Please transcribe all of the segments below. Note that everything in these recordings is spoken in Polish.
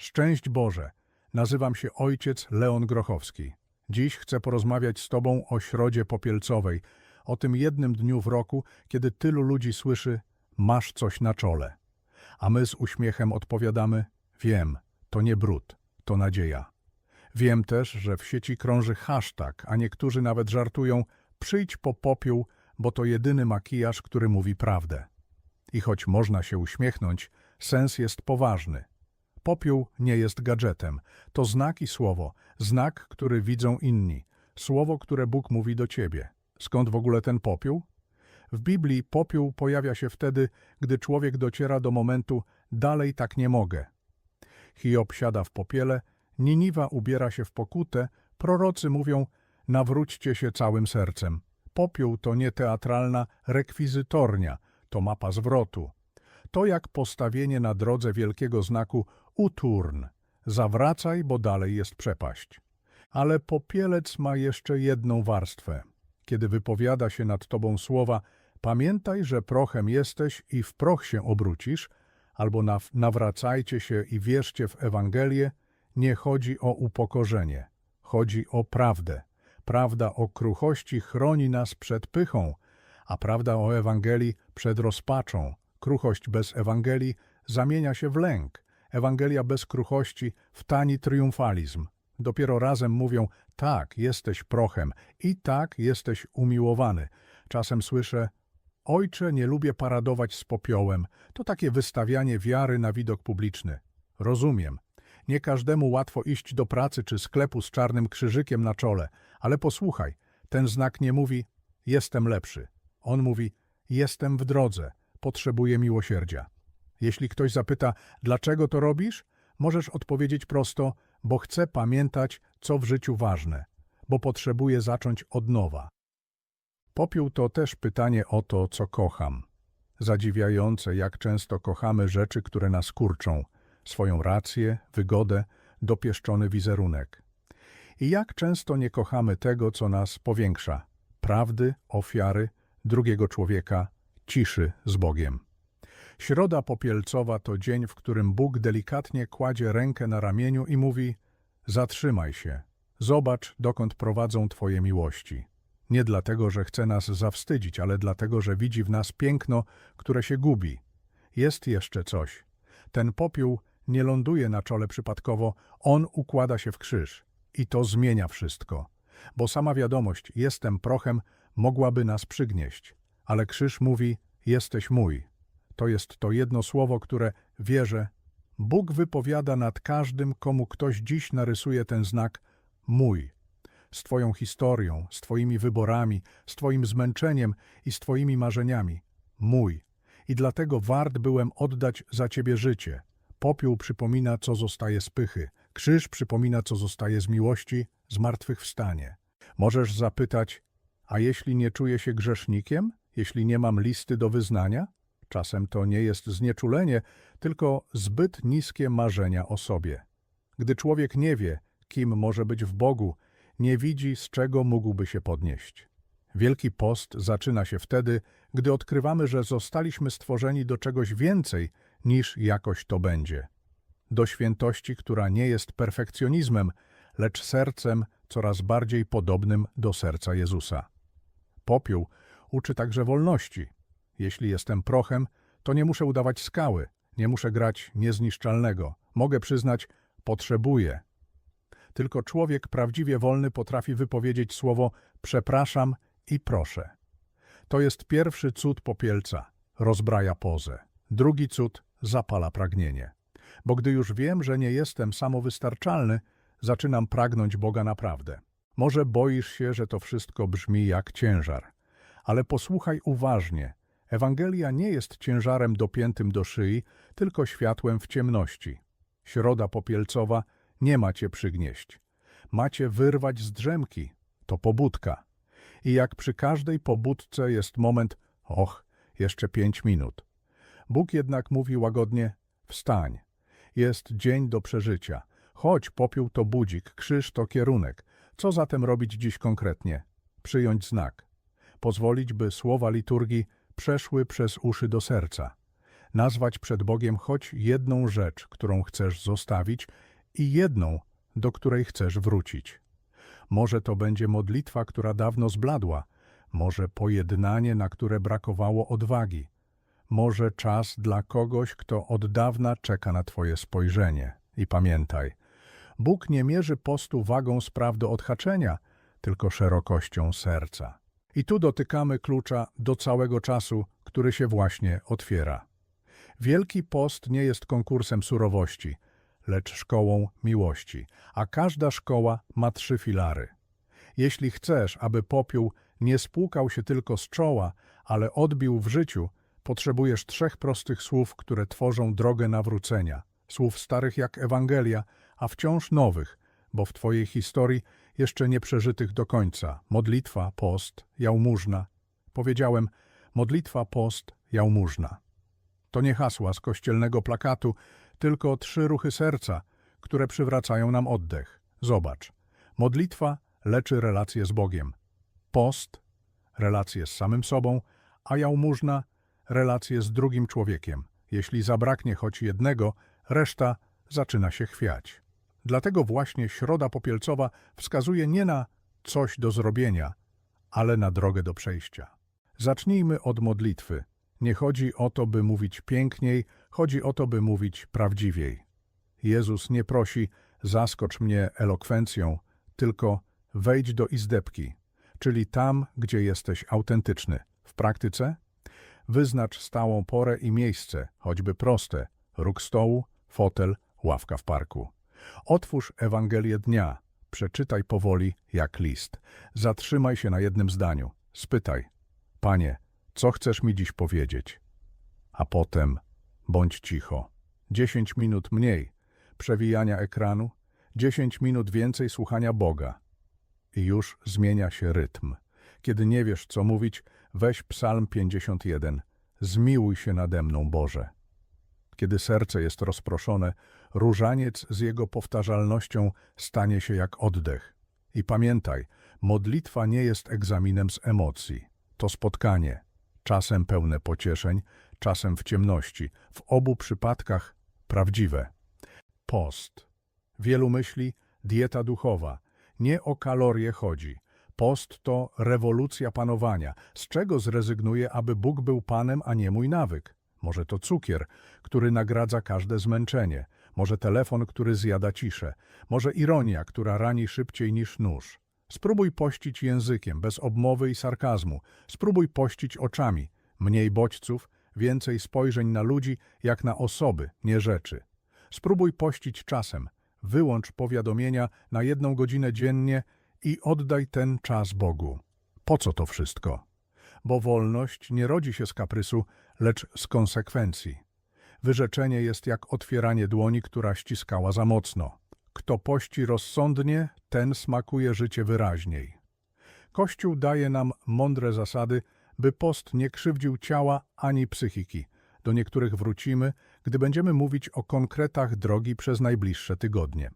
Szczęść Boże! Nazywam się ojciec Leon Grochowski. Dziś chcę porozmawiać z Tobą o środzie popielcowej, o tym jednym dniu w roku, kiedy tylu ludzi słyszy masz coś na czole. A my z uśmiechem odpowiadamy wiem, to nie brud, to nadzieja. Wiem też, że w sieci krąży hashtag, a niektórzy nawet żartują przyjdź po popiół, bo to jedyny makijaż, który mówi prawdę. I choć można się uśmiechnąć, sens jest poważny. Popiół nie jest gadżetem. To znak i słowo. Znak, który widzą inni. Słowo, które Bóg mówi do ciebie. Skąd w ogóle ten popiół? W Biblii popiół pojawia się wtedy, gdy człowiek dociera do momentu dalej tak nie mogę. Hiob siada w popiele, Niniwa ubiera się w pokutę, prorocy mówią nawróćcie się całym sercem. Popiół to nie teatralna rekwizytornia, to mapa zwrotu. To jak postawienie na drodze wielkiego znaku uturn. Zawracaj, bo dalej jest przepaść. Ale popielec ma jeszcze jedną warstwę. Kiedy wypowiada się nad tobą słowa pamiętaj, że prochem jesteś i w proch się obrócisz, albo naw- nawracajcie się i wierzcie w Ewangelię, nie chodzi o upokorzenie, chodzi o prawdę. Prawda o kruchości chroni nas przed pychą, a prawda o Ewangelii przed rozpaczą. Kruchość bez Ewangelii zamienia się w lęk. Ewangelia bez kruchości w tani triumfalizm. Dopiero razem mówią, tak, jesteś prochem i tak, jesteś umiłowany. Czasem słyszę, ojcze, nie lubię paradować z popiołem. To takie wystawianie wiary na widok publiczny. Rozumiem. Nie każdemu łatwo iść do pracy czy sklepu z czarnym krzyżykiem na czole, ale posłuchaj, ten znak nie mówi jestem lepszy. On mówi jestem w drodze, potrzebuję miłosierdzia. Jeśli ktoś zapyta, dlaczego to robisz, możesz odpowiedzieć prosto, bo chcę pamiętać, co w życiu ważne, bo potrzebuję zacząć od nowa. Popiół to też pytanie o to, co kocham. Zadziwiające, jak często kochamy rzeczy, które nas kurczą, swoją rację, wygodę, dopieszczony wizerunek. I jak często nie kochamy tego, co nas powiększa prawdy, ofiary, drugiego człowieka, ciszy z Bogiem. Środa popielcowa to dzień, w którym Bóg delikatnie kładzie rękę na ramieniu i mówi: Zatrzymaj się, zobacz, dokąd prowadzą Twoje miłości. Nie dlatego, że chce nas zawstydzić, ale dlatego, że widzi w nas piękno, które się gubi. Jest jeszcze coś. Ten popiół nie ląduje na czole przypadkowo, on układa się w krzyż. I to zmienia wszystko. Bo sama wiadomość, jestem prochem, mogłaby nas przygnieść. Ale krzyż mówi, jesteś mój. To jest to jedno słowo, które wierzę. Bóg wypowiada nad każdym, komu ktoś dziś narysuje ten znak mój. Z Twoją historią, z Twoimi wyborami, z Twoim zmęczeniem i z Twoimi marzeniami. Mój. I dlatego wart byłem oddać za Ciebie życie. Popiół przypomina, co zostaje z pychy. Krzyż przypomina, co zostaje z miłości, zmartwychwstanie. Możesz zapytać, a jeśli nie czuję się grzesznikiem? Jeśli nie mam listy do wyznania? Czasem to nie jest znieczulenie, tylko zbyt niskie marzenia o sobie. Gdy człowiek nie wie, kim może być w Bogu, nie widzi, z czego mógłby się podnieść. Wielki post zaczyna się wtedy, gdy odkrywamy, że zostaliśmy stworzeni do czegoś więcej niż jakoś to będzie. Do świętości, która nie jest perfekcjonizmem, lecz sercem coraz bardziej podobnym do serca Jezusa. Popiół uczy także wolności. Jeśli jestem prochem, to nie muszę udawać skały, nie muszę grać niezniszczalnego. Mogę przyznać, potrzebuję. Tylko człowiek prawdziwie wolny potrafi wypowiedzieć słowo przepraszam i proszę. To jest pierwszy cud popielca, rozbraja pozę. Drugi cud zapala pragnienie. Bo gdy już wiem, że nie jestem samowystarczalny, zaczynam pragnąć Boga naprawdę. Może boisz się, że to wszystko brzmi jak ciężar, ale posłuchaj uważnie. Ewangelia nie jest ciężarem dopiętym do szyi, tylko światłem w ciemności. Środa popielcowa nie ma cię przygnieść. Macie wyrwać z drzemki. To pobudka. I jak przy każdej pobudce jest moment, och, jeszcze pięć minut. Bóg jednak mówi łagodnie, wstań. Jest dzień do przeżycia. Chodź, popiół to budzik, krzyż to kierunek. Co zatem robić dziś konkretnie? Przyjąć znak. Pozwolić, by słowa liturgii przeszły przez uszy do serca. nazwać przed Bogiem choć jedną rzecz, którą chcesz zostawić i jedną, do której chcesz wrócić. Może to będzie modlitwa, która dawno zbladła, może pojednanie, na które brakowało odwagi, może czas dla kogoś, kto od dawna czeka na Twoje spojrzenie. I pamiętaj, Bóg nie mierzy postu wagą spraw do odhaczenia, tylko szerokością serca. I tu dotykamy klucza do całego czasu, który się właśnie otwiera. Wielki post nie jest konkursem surowości, lecz szkołą miłości, a każda szkoła ma trzy filary. Jeśli chcesz, aby popiół nie spłukał się tylko z czoła, ale odbił w życiu, potrzebujesz trzech prostych słów, które tworzą drogę nawrócenia. Słów starych jak Ewangelia, a wciąż nowych, bo w Twojej historii jeszcze nie przeżytych do końca. Modlitwa, post, jałmużna. Powiedziałem, modlitwa, post, jałmużna. To nie hasła z kościelnego plakatu, tylko trzy ruchy serca, które przywracają nam oddech. Zobacz. Modlitwa leczy relacje z Bogiem. Post relacje z samym sobą, a jałmużna relacje z drugim człowiekiem. Jeśli zabraknie choć jednego, reszta zaczyna się chwiać. Dlatego właśnie Środa Popielcowa wskazuje nie na coś do zrobienia, ale na drogę do przejścia. Zacznijmy od modlitwy. Nie chodzi o to, by mówić piękniej, chodzi o to, by mówić prawdziwiej. Jezus nie prosi, zaskocz mnie elokwencją, tylko wejdź do izdebki, czyli tam, gdzie jesteś autentyczny. W praktyce wyznacz stałą porę i miejsce, choćby proste, róg stołu, fotel, ławka w parku. Otwórz Ewangelię dnia, przeczytaj powoli jak list. Zatrzymaj się na jednym zdaniu. Spytaj, Panie, co chcesz mi dziś powiedzieć? A potem bądź cicho. Dziesięć minut mniej przewijania ekranu, dziesięć minut więcej słuchania Boga. I już zmienia się rytm. Kiedy nie wiesz, co mówić, weź Psalm 51. Zmiłuj się nade mną, Boże. Kiedy serce jest rozproszone, różaniec z jego powtarzalnością stanie się jak oddech. I pamiętaj, modlitwa nie jest egzaminem z emocji. To spotkanie, czasem pełne pocieszeń, czasem w ciemności, w obu przypadkach prawdziwe. Post. Wielu myśli dieta duchowa. Nie o kalorie chodzi. Post to rewolucja panowania. Z czego zrezygnuję, aby Bóg był Panem, a nie mój nawyk? Może to cukier, który nagradza każde zmęczenie. Może telefon, który zjada ciszę. Może ironia, która rani szybciej niż nóż. Spróbuj pościć językiem, bez obmowy i sarkazmu. Spróbuj pościć oczami. Mniej bodźców, więcej spojrzeń na ludzi jak na osoby, nie rzeczy. Spróbuj pościć czasem. Wyłącz powiadomienia na jedną godzinę dziennie i oddaj ten czas Bogu. Po co to wszystko? Bo wolność nie rodzi się z kaprysu, lecz z konsekwencji. Wyrzeczenie jest jak otwieranie dłoni, która ściskała za mocno. Kto pości rozsądnie, ten smakuje życie wyraźniej. Kościół daje nam mądre zasady, by post nie krzywdził ciała ani psychiki. Do niektórych wrócimy, gdy będziemy mówić o konkretach drogi przez najbliższe tygodnie.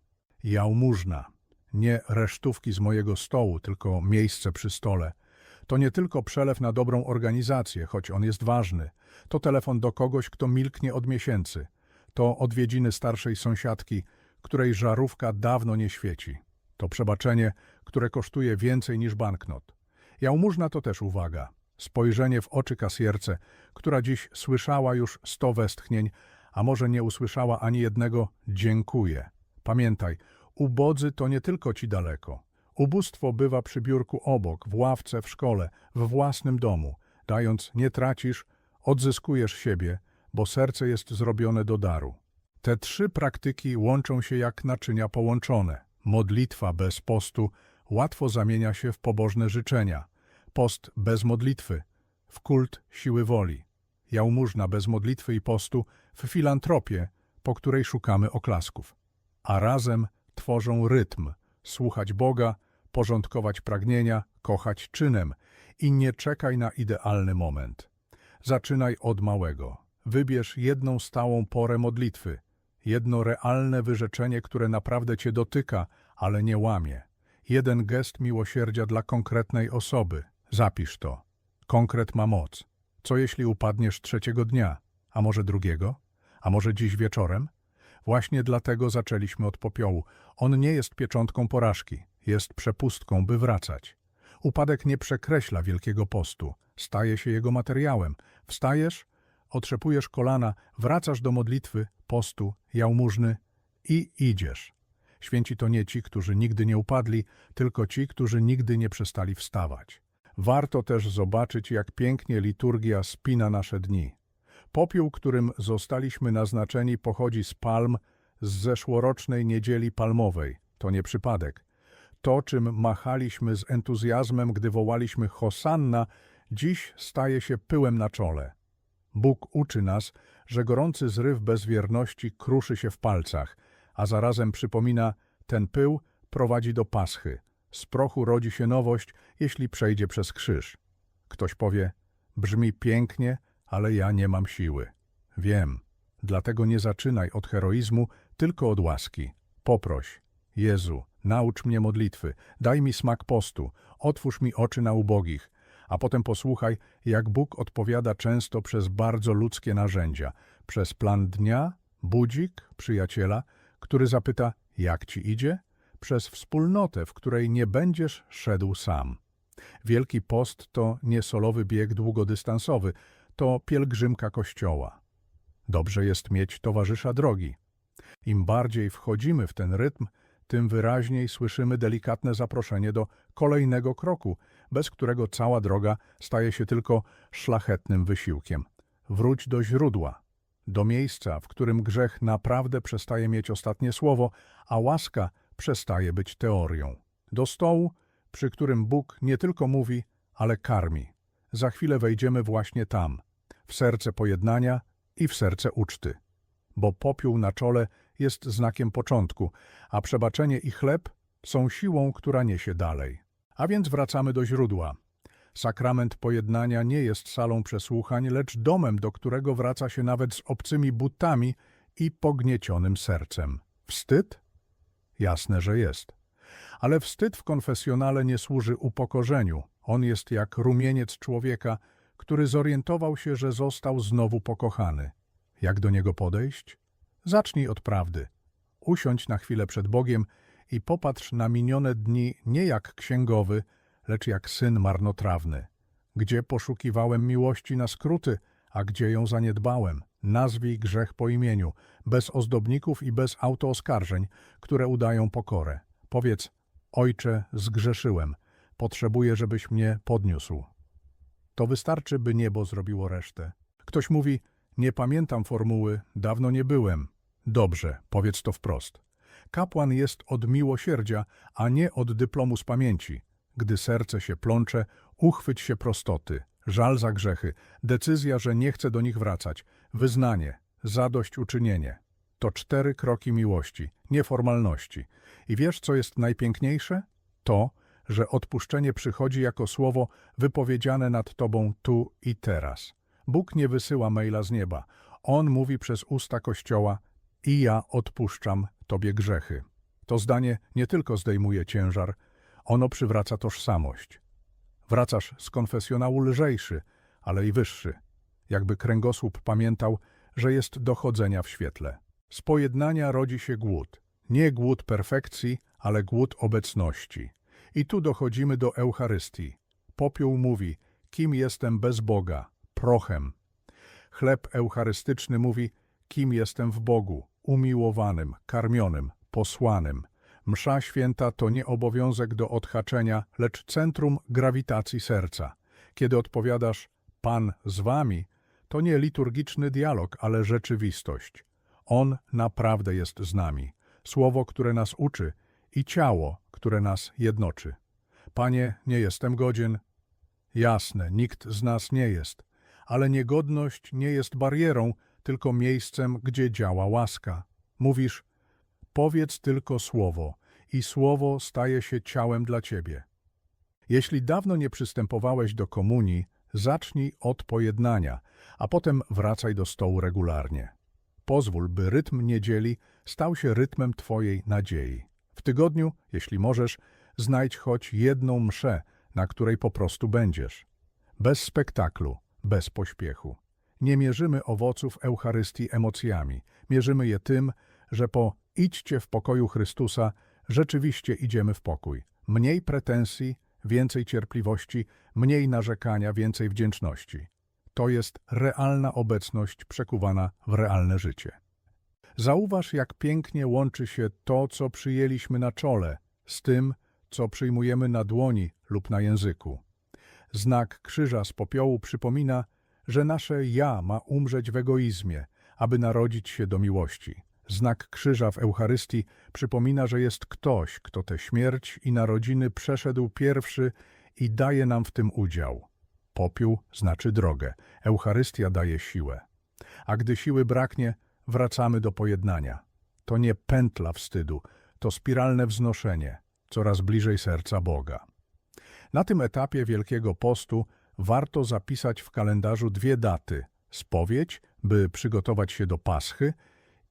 Jałmużna. Nie resztówki z mojego stołu, tylko miejsce przy stole. To nie tylko przelew na dobrą organizację, choć on jest ważny. To telefon do kogoś, kto milknie od miesięcy. To odwiedziny starszej sąsiadki, której żarówka dawno nie świeci. To przebaczenie, które kosztuje więcej niż banknot. Jałmużna to też uwaga. Spojrzenie w oczy kasjerce, która dziś słyszała już sto westchnień, a może nie usłyszała ani jednego dziękuję. Pamiętaj, ubodzy to nie tylko ci daleko. Ubóstwo bywa przy biurku obok, w ławce, w szkole, w własnym domu. Dając nie tracisz, odzyskujesz siebie, bo serce jest zrobione do daru. Te trzy praktyki łączą się jak naczynia połączone. Modlitwa bez postu łatwo zamienia się w pobożne życzenia. Post bez modlitwy w kult siły woli. Jałmużna bez modlitwy i postu w filantropię, po której szukamy oklasków. A razem tworzą rytm, słuchać Boga, porządkować pragnienia, kochać czynem i nie czekaj na idealny moment. Zaczynaj od małego. Wybierz jedną stałą porę modlitwy, jedno realne wyrzeczenie, które naprawdę cię dotyka, ale nie łamie. Jeden gest miłosierdzia dla konkretnej osoby. Zapisz to. Konkret ma moc. Co jeśli upadniesz trzeciego dnia? A może drugiego? A może dziś wieczorem? Właśnie dlatego zaczęliśmy od popiołu. On nie jest pieczątką porażki, jest przepustką, by wracać. Upadek nie przekreśla Wielkiego Postu, staje się jego materiałem. Wstajesz, otrzepujesz kolana, wracasz do modlitwy, postu, jałmużny i idziesz. Święci to nie ci, którzy nigdy nie upadli, tylko ci, którzy nigdy nie przestali wstawać. Warto też zobaczyć, jak pięknie liturgia spina nasze dni. Popiół, którym zostaliśmy naznaczeni, pochodzi z palm z zeszłorocznej niedzieli palmowej. To nie przypadek. To, czym machaliśmy z entuzjazmem, gdy wołaliśmy Hosanna, dziś staje się pyłem na czole. Bóg uczy nas, że gorący zryw bezwierności kruszy się w palcach, a zarazem przypomina, ten pył prowadzi do paschy. Z prochu rodzi się nowość, jeśli przejdzie przez krzyż. Ktoś powie, brzmi pięknie, ale ja nie mam siły. Wiem, dlatego nie zaczynaj od heroizmu, tylko od łaski. Poproś, Jezu, naucz mnie modlitwy, daj mi smak postu, otwórz mi oczy na ubogich, a potem posłuchaj, jak Bóg odpowiada często przez bardzo ludzkie narzędzia, przez plan dnia, budzik, przyjaciela, który zapyta, jak ci idzie, przez wspólnotę, w której nie będziesz szedł sam. Wielki Post to nie solowy bieg długodystansowy, to pielgrzymka Kościoła. Dobrze jest mieć towarzysza drogi. Im bardziej wchodzimy w ten rytm, tym wyraźniej słyszymy delikatne zaproszenie do kolejnego kroku, bez którego cała droga staje się tylko szlachetnym wysiłkiem. Wróć do źródła, do miejsca, w którym grzech naprawdę przestaje mieć ostatnie słowo, a łaska przestaje być teorią. Do stołu, przy którym Bóg nie tylko mówi, ale karmi. Za chwilę wejdziemy właśnie tam, w serce pojednania i w serce uczty. Bo popiół na czole jest znakiem początku, a przebaczenie i chleb są siłą, która niesie dalej. A więc wracamy do źródła. Sakrament pojednania nie jest salą przesłuchań, lecz domem, do którego wraca się nawet z obcymi butami i pogniecionym sercem. Wstyd? Jasne, że jest. Ale wstyd w konfesjonale nie służy upokorzeniu. On jest jak rumieniec człowieka, który zorientował się, że został znowu pokochany. Jak do niego podejść? Zacznij od prawdy. Usiądź na chwilę przed Bogiem i popatrz na minione dni nie jak księgowy, lecz jak syn marnotrawny. Gdzie poszukiwałem miłości na skróty, a gdzie ją zaniedbałem? Nazwij grzech po imieniu, bez ozdobników i bez autooskarżeń, które udają pokorę. Powiedz, Ojcze, zgrzeszyłem, potrzebuję, żebyś mnie podniósł. To wystarczy, by niebo zrobiło resztę. Ktoś mówi, nie pamiętam formuły, dawno nie byłem. Dobrze, powiedz to wprost. Kapłan jest od miłosierdzia, a nie od dyplomu z pamięci. Gdy serce się plącze, uchwyć się prostoty, żal za grzechy, decyzja, że nie chce do nich wracać, wyznanie, zadośćuczynienie. To cztery kroki miłości, nie formalności. I wiesz, co jest najpiękniejsze? To, że odpuszczenie przychodzi jako słowo wypowiedziane nad tobą tu i teraz. Bóg nie wysyła maila z nieba. On mówi przez usta Kościoła i ja odpuszczam tobie grzechy. To zdanie nie tylko zdejmuje ciężar, ono przywraca tożsamość. Wracasz z konfesjonału lżejszy, ale i wyższy, jakby kręgosłup pamiętał, że jest dochodzenia w świetle. Z pojednania rodzi się głód. Nie głód perfekcji, ale głód obecności. I tu dochodzimy do Eucharystii. Popiół mówi, kim jestem bez Boga, prochem. Chleb eucharystyczny mówi, kim jestem w Bogu, umiłowanym, karmionym, posłanym. Msza święta to nie obowiązek do odhaczenia, lecz centrum grawitacji serca. Kiedy odpowiadasz Pan z wami, to nie liturgiczny dialog, ale rzeczywistość. On naprawdę jest z nami. Słowo, które nas uczy i ciało, które nas jednoczy. Panie, nie jestem godzien. Jasne, nikt z nas nie jest, ale niegodność nie jest barierą, tylko miejscem, gdzie działa łaska. Mówisz, powiedz tylko słowo i słowo staje się ciałem dla ciebie. Jeśli dawno nie przystępowałeś do komunii, zacznij od pojednania, a potem wracaj do stołu regularnie. Pozwól, by rytm niedzieli stał się rytmem Twojej nadziei. W tygodniu, jeśli możesz, znajdź choć jedną mszę, na której po prostu będziesz. Bez spektaklu, bez pośpiechu. Nie mierzymy owoców Eucharystii emocjami. Mierzymy je tym, że po idźcie w pokoju Chrystusa rzeczywiście idziemy w pokój. Mniej pretensji, więcej cierpliwości, mniej narzekania, więcej wdzięczności. To jest realna obecność przekuwana w realne życie. Zauważ, jak pięknie łączy się to, co przyjęliśmy na czole, z tym, co przyjmujemy na dłoni lub na języku. Znak krzyża z popiołu przypomina, że nasze ja ma umrzeć w egoizmie, aby narodzić się do miłości. Znak krzyża w Eucharystii przypomina, że jest ktoś, kto tę śmierć i narodziny przeszedł pierwszy i daje nam w tym udział. Popiół znaczy drogę, Eucharystia daje siłę. A gdy siły braknie, wracamy do pojednania. To nie pętla wstydu, to spiralne wznoszenie, coraz bliżej serca Boga. Na tym etapie Wielkiego Postu warto zapisać w kalendarzu dwie daty: spowiedź, by przygotować się do Paschy,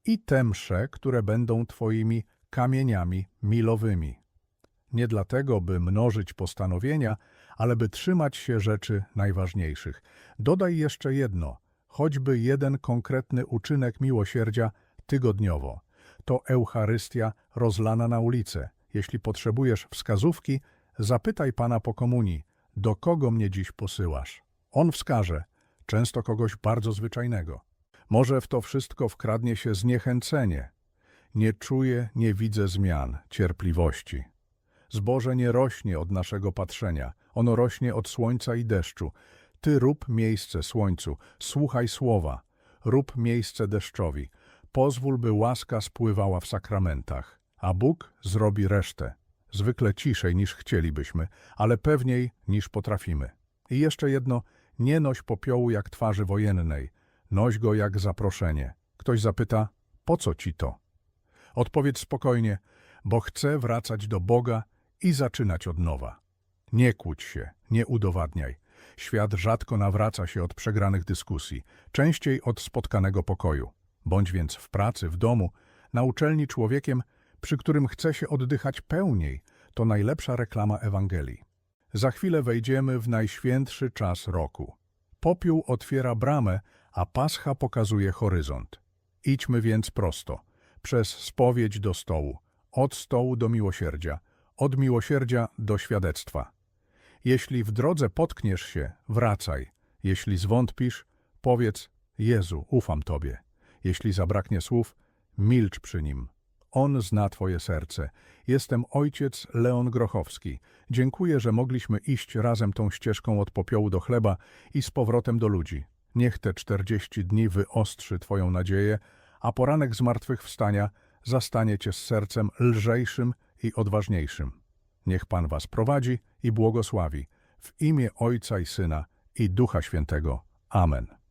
i te msze, które będą Twoimi kamieniami milowymi. Nie dlatego, by mnożyć postanowienia, ale by trzymać się rzeczy najważniejszych. Dodaj jeszcze jedno, choćby jeden konkretny uczynek miłosierdzia tygodniowo. To Eucharystia rozlana na ulicę. Jeśli potrzebujesz wskazówki, zapytaj Pana po komunii, do kogo mnie dziś posyłasz. On wskaże, często kogoś bardzo zwyczajnego. Może w to wszystko wkradnie się zniechęcenie. Nie czuję, nie widzę zmian, cierpliwości. Zboże nie rośnie od naszego patrzenia, ono rośnie od słońca i deszczu. Ty rób miejsce słońcu, słuchaj słowa, rób miejsce deszczowi. Pozwól, by łaska spływała w sakramentach, a Bóg zrobi resztę. Zwykle ciszej niż chcielibyśmy, ale pewniej niż potrafimy. I jeszcze jedno, nie noś popiołu jak twarzy wojennej, noś go jak zaproszenie. Ktoś zapyta, po co ci to? Odpowiedz spokojnie, bo chcę wracać do Boga i zaczynać od nowa. Nie kłóć się, nie udowadniaj. Świat rzadko nawraca się od przegranych dyskusji, częściej od spotkanego pokoju. Bądź więc w pracy, w domu, na uczelni człowiekiem, przy którym chce się oddychać pełniej, to najlepsza reklama Ewangelii. Za chwilę wejdziemy w najświętszy czas roku. Popiół otwiera bramę, a pascha pokazuje horyzont. Idźmy więc prosto, przez spowiedź do stołu, od stołu do miłosierdzia, od miłosierdzia do świadectwa. Jeśli w drodze potkniesz się, wracaj. Jeśli zwątpisz, powiedz Jezu, ufam Tobie. Jeśli zabraknie słów, milcz przy nim. On zna Twoje serce. Jestem ojciec Leon Grochowski. Dziękuję, że mogliśmy iść razem tą ścieżką od popiołu do chleba i z powrotem do ludzi. Niech te czterdzieści dni wyostrzy Twoją nadzieję, a poranek zmartwychwstania zastanie Cię z sercem lżejszym i odważniejszym. Niech Pan Was prowadzi i błogosławi. W imię Ojca i Syna i Ducha Świętego. Amen.